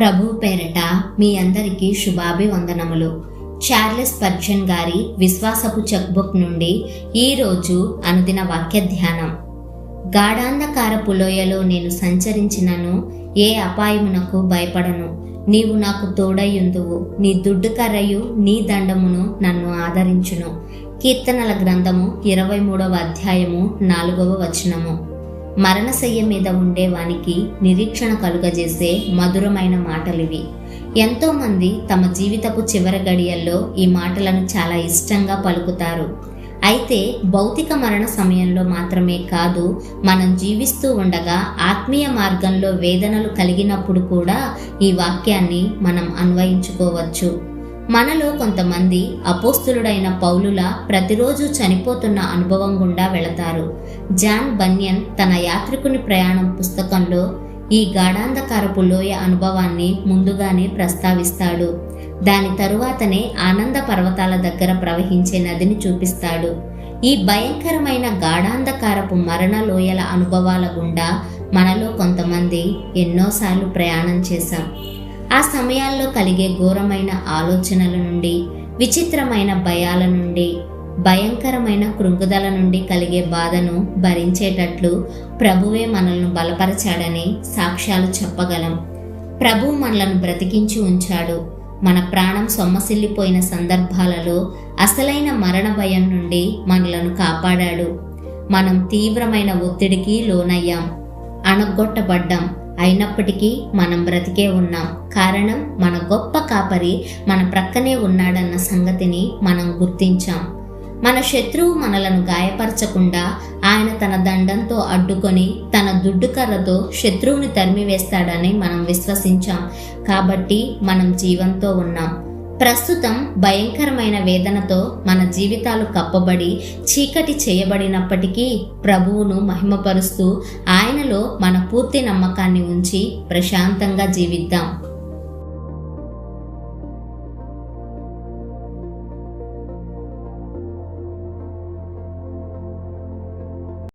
ప్రభు పేరట మీ అందరికీ శుభాభివందనములు. చార్లెస్ పర్చన్ గారి విశ్వాసపు చెక్బుక్ నుండి ఈరోజు అనుదిన వాక్య ధ్యానం గాఢాంధకారపు లోయలో నేను సంచరించినను ఏ అపాయమునకు భయపడను. నీవు నాకు తోడయ్యుందువు నీ దుడ్డు కర్రయు నీ దండమును నన్ను ఆదరించును. కీర్తనల గ్రంథము ఇరవై మూడవ అధ్యాయము నాలుగవ వచనము. మరణశయ్య మీద ఉండే వానికి నిరీక్షణ కలుగజేసే మధురమైన మాటలివి. ఎంతోమంది తమ జీవితపు చివరి గడియల్లో ఈ మాటలను చాలా ఇష్టంగా పలుకుతారు. అయితే భౌతిక మరణ సమయంలో మాత్రమే కాదు మనం జీవిస్తూ ఉండగా ఆత్మీయ మార్గంలో వేదనలు కలిగినప్పుడు కూడా ఈ వాక్యాన్ని మనం అన్వయించుకోవచ్చు. మనలో కొంతమంది అపోస్తులుడైన పౌలుల ప్రతిరోజు చనిపోతున్న అనుభవం గుండా వెళతారు. జాన్ బన్యన్ తన యాత్రికుని ప్రయాణం పుస్తకంలో ఈ గాఢాంధకారపు లోయ అనుభవాన్ని ముందుగానే ప్రస్తావిస్తాడు. దాని తరువాతనే ఆనంద పర్వతాల దగ్గర ప్రవహించే నదిని చూపిస్తాడు. ఈ భయంకరమైన గాఢాంధకారపు మరణ లోయల అనుభవాల గుండా మనలో కొంతమంది ఎన్నోసార్లు ప్రయాణం చేశాం. ఆ సమయాల్లో కలిగే ఘోరమైన ఆలోచనల నుండి విచిత్రమైన భయాల నుండి భయంకరమైన కృంగుదల నుండి కలిగే బాధను భరించేటట్లు ప్రభువే మనల్ని బలపరచాడని సాక్ష్యాలు చెప్పగలం. ప్రభు మనలను బ్రతికించి ఉంచాడు. మన ప్రాణం సొమ్మసిల్లిపోయిన సందర్భాలలో అసలైన మరణ భయం నుండి మనలను కాపాడాడు. మనం తీవ్రమైన ఒత్తిడికి లోనయ్యాం. అణగొట్టబడ్డాం. అయినప్పటికీ మనం బ్రతికే ఉన్నాం. కారణం మన గొప్ప కాపరి మన ప్రక్కనే ఉన్నాడన్న సంగతిని మనం గుర్తించాం. మన శత్రువు మనలను గాయపరచకుండా ఆయన తన దండంతో అడ్డుకొని తన దుడ్డుకర్రతో శత్రువుని తరిమివేస్తాడని మనం విశ్వసించాం. కాబట్టి మనం జీవంతో ఉన్నాం. ప్రస్తుతం భయంకరమైన వేదనతో మన జీవితాలు కప్పబడి చీకటి చేయబడినప్పటికీ ప్రభువును మహిమపరుస్తూ ఆయనలో మన పూర్తి నమ్మకాన్ని ఉంచి ప్రశాంతంగా జీవిద్దాం.